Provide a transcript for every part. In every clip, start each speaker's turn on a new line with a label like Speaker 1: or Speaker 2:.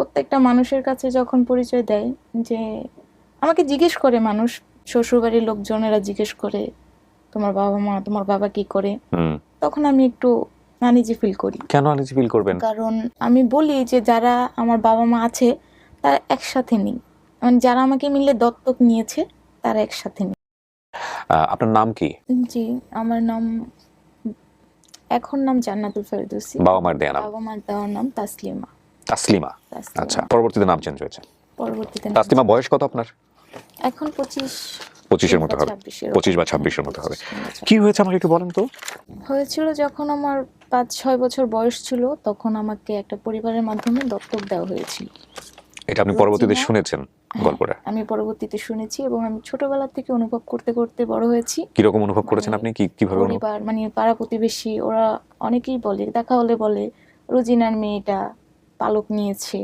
Speaker 1: প্রত্যেকটা মানুষের কাছে যখন পরিচয় দেয় যে আমাকে জিজ্ঞেস করে মানুষ শ্বশুরবাড়ির লোকজনেরা জিজ্ঞেস করে তোমার বাবা মা তোমার বাবা কি করে? তখন আমি একটু আনিজি ফিল করি।
Speaker 2: কেন আনিজি ফিল করবেন?
Speaker 1: কারণ আমি বলি যে যারা আমার বাবা মা আছে তারা একসাথে নেই। মানে যারা আমাকে মিলে দত্তক নিয়েছে তারা একসাথে নেই।
Speaker 2: আপনার নাম কি?
Speaker 1: জি আমার নাম এখন নাম জান্নাতুল ফেরদৌসি।
Speaker 2: বাবা মায়ের দেওয়া নাম।
Speaker 1: বাবা মার দেওয়ার নাম তাসলিমা।
Speaker 2: তাসলিমা। আচ্ছা পরবর্তীতে নাম চেঞ্জ হয়েছে।
Speaker 1: পরবর্তীতে
Speaker 2: তাসলিমা বয়স কত আপনার?
Speaker 1: এখন পঁচিশ
Speaker 2: পঁচিশের মতো হবে। পঁচিশ বা। ছাব্বিশের মতো হবে। কি হয়েছে আমাকে একটু বলেন তো?
Speaker 1: হয়েছিল যখন আমার পাঁচ ছয় বছর বয়স ছিল তখন আমাকে একটা পরিবারের মাধ্যমে দত্তক দেওয়া হয়েছিল।
Speaker 2: এটা আপনি পরবর্তীতে শুনেছেন
Speaker 1: হ্যাঁ,
Speaker 2: গল্পটা?
Speaker 1: আমি পরবর্তীতে শুনেছি এবং আমি ছোটবেলা থেকে অনুভব করতে করতে বড় হয়েছি।
Speaker 2: কীরকম অনুভব করেছেন
Speaker 1: মানে
Speaker 2: আপনি? কি কীভাবে
Speaker 1: পরিবার মানে পাড়া প্রতিবেশী ওরা অনেকেই বলে দেখা হলে বলে রোজিনার মেয়েটা পালক নিয়েছে।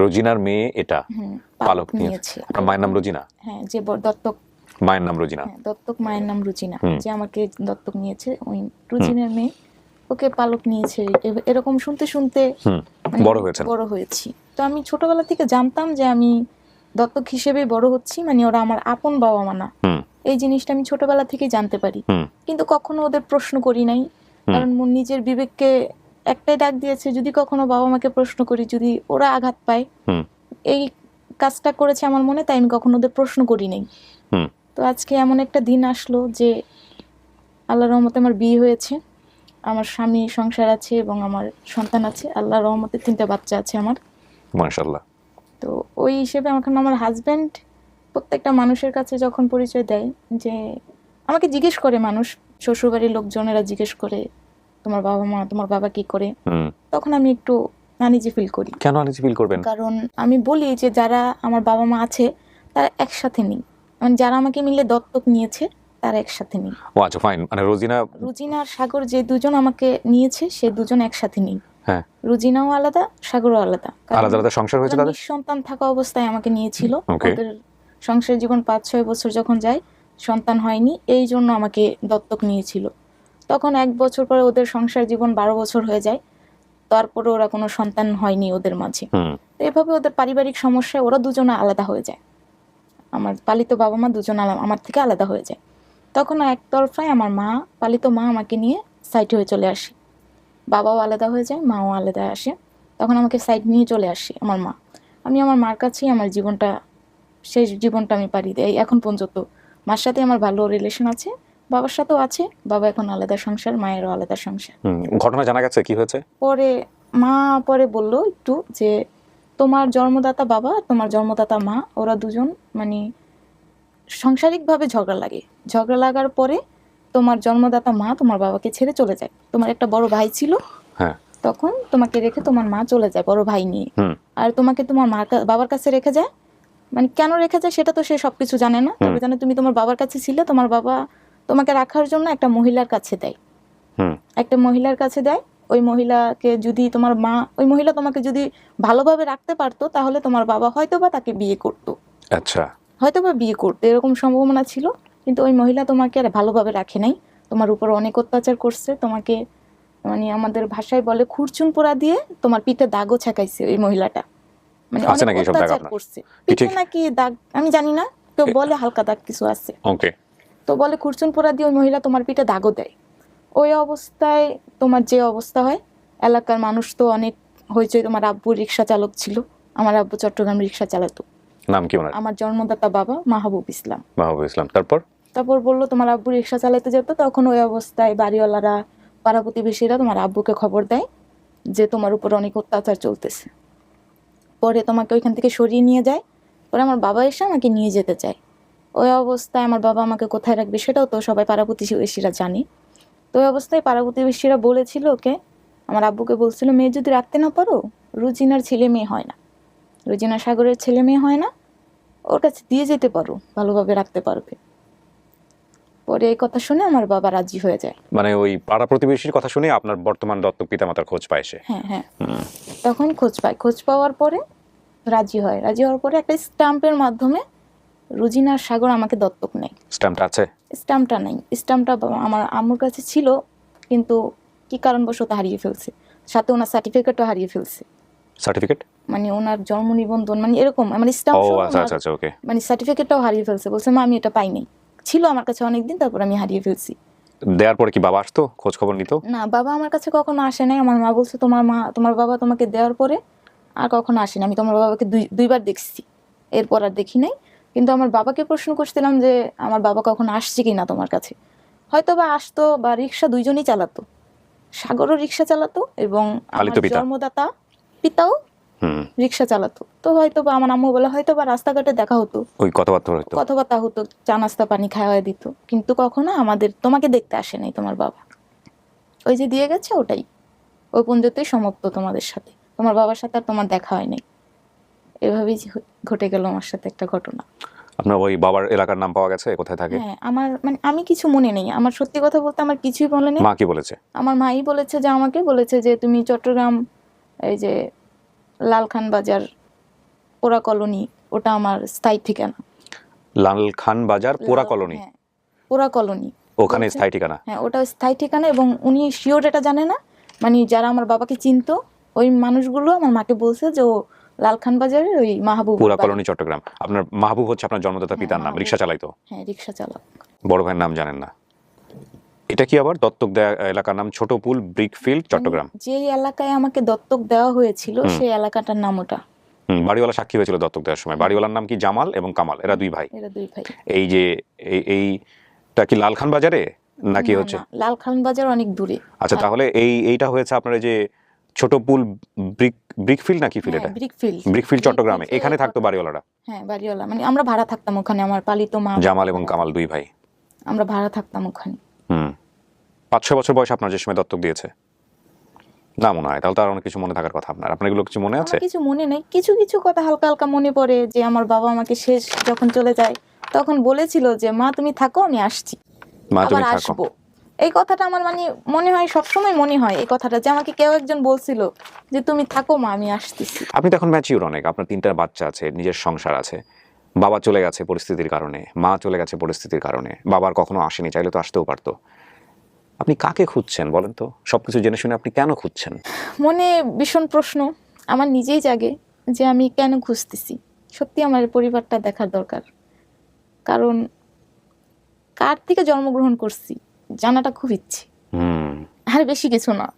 Speaker 2: রোজিনার মেয়ে এটা পালক নিয়েছে। আপনার মায়ের নাম রোজিনা?
Speaker 1: হ্যাঁ যে দত্তক।
Speaker 2: মায়ের নাম রোজিনা।
Speaker 1: হ্যাঁ দত্তক মায়ের নাম
Speaker 2: হুম।
Speaker 1: যে আমাকে দত্তক নিয়েছে ওই রুচিনার মেয়ে। ওকে পালক নিয়েছে। এরকম শুনতে শুনতে মানে
Speaker 2: বড় হয়েছে
Speaker 1: বড় হয়েছি। তো আমি ছোটবেলা থেকে জানতাম যে আমি দত্তক হিসেবে বড় হচ্ছি মানে ওরা আমার আপন বাবা মা না এই জিনিসটা আমি ছোটবেলা থেকে জানতে পারি। কিন্তু কখনো ওদের প্রশ্ন করি নাই। কারণ নিজের বিবেককে একটাই ডাক দিয়েছে যদি কখনো বাবা মাকে প্রশ্ন করি যদি ওরা আঘাত পায় এই কাজটা করেছে আমার মনে তাই আমি কখনো ওদের প্রশ্ন করি নাই। তো আজকে এমন একটা দিন আসলো যে আল্লাহ রহমতে আমার বিয়ে হয়েছে আমার স্বামী সংসার আছে এবং আমার সন্তান আছে আল্লাহ রহমতে তিনটা বাচ্চা আছে আমার।
Speaker 2: মাশাল্লাহ
Speaker 1: তো ওই হিসেবে এখন আমার হাজব্যান্ড প্রত্যেকটা মানুষের কাছে যখন পরিচয় দেয় যে আমাকে জিজ্ঞেস করে মানুষ শ্বশুরবাড়ির লোকজনেরা জিজ্ঞেস করে তোমার বাবা মা তোমার বাবা কি করে? তখন আমি একটু আনিজি ফিল করি।
Speaker 2: কেন আনিজি ফিল করবেন?
Speaker 1: কারণ আমি বলি যে যারা আমার বাবা মা আছে তারা একসাথে নেই। মানে যারা আমাকে মিলে দত্তক নিয়েছে তারা একসাথে নেই।
Speaker 2: ও আচ্ছা ফাইন মানে রোজিনা
Speaker 1: রুজিনা আর সাগর যে দুজন আমাকে নিয়েছে সে দুজন একসাথে নেই।
Speaker 2: হ্যাঁ।
Speaker 1: রুজিনাও আলাদা সাগরও আলাদা।
Speaker 2: আলাদা আলাদা সংসার হয়েছে তাদের?
Speaker 1: নিঃসন্তান থাকা অবস্থায় আমাকে নিয়েছিল. ওদের সংসার জীবন পাঁচ ছয় বছর যখন যায় সন্তান হয়নি এই জন্য আমাকে দত্তক নিয়েছিল। তখন এক বছর পরে ওদের সংসার জীবন বারো বছর হয়ে যায়। তারপরে ওরা কোনো সন্তান হয়নি ওদের মাঝে। তো এভাবে ওদের পারিবারিক সমস্যায় ওরা দুজনে আলাদা হয়ে যায়। আমার পালিত বাবা মা দুজন আমার থেকে আলাদা হয়ে যায়। তখন একতরফায় আমার মা পালিত মা আমাকে নিয়ে সাইড হয়ে চলে আসে। বাবাও আলাদা হয়ে যায় মাও আলাদা আসে। তখন আমাকে সাইড নিয়ে চলে আসে আমার মা। আমি আমার মার কাছেই আমার জীবনটা শেষ জীবনটা আমি পারি দেয় এখন পর্যন্ত মার সাথে আমার ভালো রিলেশন আছে। বাবার সাথেও আছে বাবা এখন আলাদা সংসার মায়েরও আলাদা সংসার।
Speaker 2: ঘটনা জানা গেছে কি হয়েছে?
Speaker 1: পরে মা পরে বলল একটু যে তোমার জন্মদাতা বাবা তোমার জন্মদাতা মা ওরা দুজন মানে সাংসারিকভাবে ঝগড়া লাগে। ঝগড়া লাগার পরে তোমার জন্মদাতা মা তোমার বাবাকে ছেড়ে চলে যায়। তোমার একটা বড় ভাই ছিল
Speaker 2: হ্যাঁ।
Speaker 1: তখন তোমাকে রেখে তোমার মা চলে যায় বড় ভাই নিয়ে। আর তোমাকে তোমার মার কা- বাবার কাছে রেখে যায়। মানে কেন রেখে যায় সেটা তো সে সবকিছু জানে না। তবে জানে তুমি তোমার বাবার কাছে ছিলে তোমার বাবা তোমাকে রাখার জন্য একটা মহিলার কাছে দেয়। একটা মহিলার কাছে দেয় ওই মহিলাকে যদি তোমার মা ওই মহিলা তোমাকে যদি ভালোভাবে রাখতে পারতো তাহলে তোমার বাবা হয়তো বা তাকে বিয়ে করতো।
Speaker 2: আচ্ছা।
Speaker 1: হয়তো বা বিয়ে করতো এরকম সম্ভাবনা ছিল কিন্তু ওই মহিলা তোমাকে আর ভালোভাবে রাখে নাই। তোমার উপর অনেক অত্যাচার করছে তোমাকে মানে আমাদের ভাষায় বলে খুরচুন পোড়া দিয়ে তোমার পিঠে দাগও ছেকাইছে ওই মহিলাটা। মানে অনেক অত্যাচার করছে।
Speaker 2: পিঠে
Speaker 1: পিঠে নাকি দাগ আমি জানি না কেউ বলে হালকা দাগ কিছু আছে।
Speaker 2: ওকে।
Speaker 1: তো বলে খুরচুন পোড়া দিয়ে ওই মহিলা তোমার পিঠে দাগও দেয়। ওই অবস্থায় তোমার যে অবস্থা হয় এলাকার মানুষ তো অনেক হয়েছে তোমার আব্বু রিক্সা চালক ছিল আমার আব্বু চট্টগ্রাম রিক্সা চালাতো।
Speaker 2: নাম কি ওনার?
Speaker 1: আমার জন্মদাতা বাবা মাহবুব ইসলাম।
Speaker 2: মাহবুব ইসলাম। তারপর?
Speaker 1: তারপর বলল তোমার আব্বু রিক্সা চালাতে যেত তখন ওই অবস্থায় বাড়িওয়ালারা পাড়া প্রতিবেশীরা তোমার আব্বুকে খবর দেয় যে তোমার উপর অনেক অত্যাচার চলতেছে। পরে তোমাকে ওইখান থেকে সরিয়ে নিয়ে যায়। পরে আমার বাবা এসে আমাকে নিয়ে যেতে চায়। ওই অবস্থায় আমার বাবা আমাকে কোথায় রাখবে সেটাও তো সবাই পাড়া প্রতিবেশীরা জানে। তো ওই অবস্থায় পাড়া প্রতিবেশীরা বলেছিল ওকে আমার আব্বুকে বলছিল মেয়ে যদি রাখতে না পারো রুজিনার ছেলে মেয়ে হয় না। রুজিনা সাগরের ছেলে মেয়ে হয় না ওর কাছে দিয়ে যেতে পারো ভালোভাবে রাখতে পারবে। পরে এই কথা শুনে আমার বাবা রাজি হয়ে যায়।
Speaker 2: মানে ওই পাড়া প্রতিবেশীর কথা শুনে আপনার বর্তমান দত্তক পিতামাতার খোঁজ পায় সে?
Speaker 1: হ্যাঁ হ্যাঁ। তখন খোঁজ পায়। খোঁজ পাওয়ার পরে রাজি হয়। রাজি হওয়ার পরে একটা স্টাম্পের মাধ্যমে রুজিনা সাগর আমাকে দত্তক নেয়।
Speaker 2: স্ট্যাম্পটা আছে?
Speaker 1: স্টাম্পটা নেই। স্টাম্পটা বাবা- আমার আম্মুর কাছে ছিল কিন্তু কি কারণবশত হারিয়ে ফেলছে? সাথে ওনার সার্টিফিকেটও হারিয়ে ফেলছে।
Speaker 2: সার্টিফিকেট
Speaker 1: মানে ওনার জন্ম নিবন্ধন মানে এরকম মানে স্টাম্প
Speaker 2: ও আচ্ছা আচ্ছা আচ্ছা ওকে
Speaker 1: মানে সার্টিফিকেটটাও হারিয়ে ফেলছে। বলছে মা আমি এটা পাই নাই। ছিল আমার কাছে অনেকদিন তারপর আমি হারিয়ে ফেলছি।
Speaker 2: দেওয়ার পরে কি বাবা আসতো? খোঁজ খবর নিত?
Speaker 1: না বাবা আমার কাছে কখনো আসে নাই। আমার মা বলছে তোমার মা তোমার বাবা তোমাকে দেওয়ার পরে আর কখনো আসেনি আমি তোমার বাবাকে দুই দুইবার দেখছি। এরপর আর দেখি নাই। কিন্তু আমার বাবাকে প্রশ্ন করছিলাম যে আমার বাবা কখন আসছে কি না তোমার কাছে? হয়তো বা আসতো বা রিক্সা দুইজনই চালাতো। সাগরও রিক্সা চালাতো এবং আমার। জন্মদাতা পিতাও রিক্সা চালাতো। তো হয়তো বা আমার আম্মু বলে হয়তো বা রাস্তাঘাটে দেখা হতো।
Speaker 2: ওই কথাবার্তা হতো
Speaker 1: কথাবার্তা হতো চা নাস্তা পানি খাওয়া দিত। কিন্তু কখনো আমাদের তোমাকে দেখতে আসে নাই তোমার বাবা। ওই যে দিয়ে গেছে ওটাই। ওই পর্যন্তই সমাপ্ত তোমাদের সাথে। তোমার বাবার সাথে আর তোমার দেখা হয় নাই। এভাবেই ঘটে গেল আমার সাথে একটা ঘটনা।
Speaker 2: আপনার ওই বাবার এলাকার নাম পাওয়া গেছে? কোথায় থাকে?
Speaker 1: হ্যাঁ আমার মানে আমি কিছু মনে নেই। আমার সত্যি কথা বলতে আমার কিছুই মনে নেই।
Speaker 2: মা কি বলেছে?
Speaker 1: আমার মাই বলেছে যে আমাকে বলেছে যে তুমি চট্টগ্রাম এই যে লালখান বাজার পোড়া কলোনি ওটা আমার স্থায়ী ঠিকানা।
Speaker 2: লালখান বাজার পোড়া কলোনি?
Speaker 1: হ্যাঁ, পোড়া কলোনি।
Speaker 2: ওখানে স্থায়ী ঠিকানা?
Speaker 1: হ্যাঁ ওটা স্থায়ী ঠিকানা এবং উনি শিওর এটা জানে না। মানে যারা আমার বাবাকে চিনতো ওই মানুষগুলো আমার মাকে বলছে যে ও লালখান বাজারের ওই মাহবুব বাড়ি।
Speaker 2: কলোনি চট্টগ্রাম। আপনার মাহবুব হচ্ছে আপনার জন্মদাতা
Speaker 1: হ্যাঁ,
Speaker 2: পিতার নাম
Speaker 1: মাহবুব।
Speaker 2: রিক্সা চালাইতো?
Speaker 1: হ্যাঁ রিক্সা চালক।
Speaker 2: বড় ভাইয়ের নাম জানেন না। এটা কি আবার দত্তক দেয়া এলাকার নাম? ছোট পুল ব্রিকফিল্ড চট্টগ্রাম?
Speaker 1: যে এলাকায় আমাকে দত্তক দেওয়া হয়েছিল সেই এলাকাটার নাম ওটা।
Speaker 2: বাড়িওয়ালা সাক্ষী হয়েছিল দত্তক দেওয়ার সময়। বাড়িওয়ালার নাম কি জামাল এবং কামাল? এরা দুই ভাই।
Speaker 1: এরা দুই ভাই।
Speaker 2: এই যে এই এইটা কি লালখান বাজারে নাকি হচ্ছে
Speaker 1: লালখান বাজার অনেক দূরে।
Speaker 2: আচ্ছা তাহলে এই এইটা হয়েছে আপনার যে ছোট পুল ব্রিক ব্রিকফিল্ড নাকি ফিল্ড এটা?
Speaker 1: ব্রিকফিল্ড।
Speaker 2: ব্রিকফিল্ড চট্টগ্রামে। এখানে থাকতো বাড়িওয়ালারা?
Speaker 1: হ্যাঁ বাড়িওয়ালা। মানে আমরা ভাড়া থাকতাম ওখানে আমার পালিত মা।
Speaker 2: জামাল এবং কামাল দুই ভাই।
Speaker 1: আমরা ভাড়া থাকতাম ওখানে।
Speaker 2: হুম। পাঁচ ছয় বছর বয়স আপনার যে সময় দত্তক দিয়েছে? না মনে হয়। তাহলে তো আর অনেক কিছু মনে থাকার কথা আপনার। আপনার এগুলো কিছু মনে আছে?
Speaker 1: কিছু মনে নেই। কিছু কিছু কথা হালকা হালকা মনে পড়ে যে আমার বাবা আমাকে শেষ যখন চলে যায় তখন বলেছিল যে মা তুমি থাকো আমি আসছি।
Speaker 2: মা তুমি থাকো।
Speaker 1: আসব। এই কথাটা আমার মানে মনে হয় সবসময় মনে হয় এই কথাটা যে আমাকে কেউ একজন বলছিল যে তুমি থাকো মা আমি আসতেছি।
Speaker 2: আপনি তো এখন ম্যাচিউর অনেক আপনার তিনটা বাচ্চা আছে নিজের সংসার আছে। বাবা চলে গেছে পরিস্থিতির কারণে মা চলে গেছে পরিস্থিতির কারণে বাবার কখনো আসেনি চাইলে তো আসতেও পারতো। আপনি কাকে খুঁজছেন বলেন তো? সবকিছু জেনে শুনে আপনি কেন খুঁজছেন?
Speaker 1: মনে ভীষণ প্রশ্ন আমার নিজেই জাগে যে আমি কেন খুঁজতেছি। সত্যি আমার পরিবারটা দেখার দরকার। কারণ কার থেকে জন্মগ্রহণ করছি? জানাটা খুব ইচ্ছে। আর বেশি কিছু না।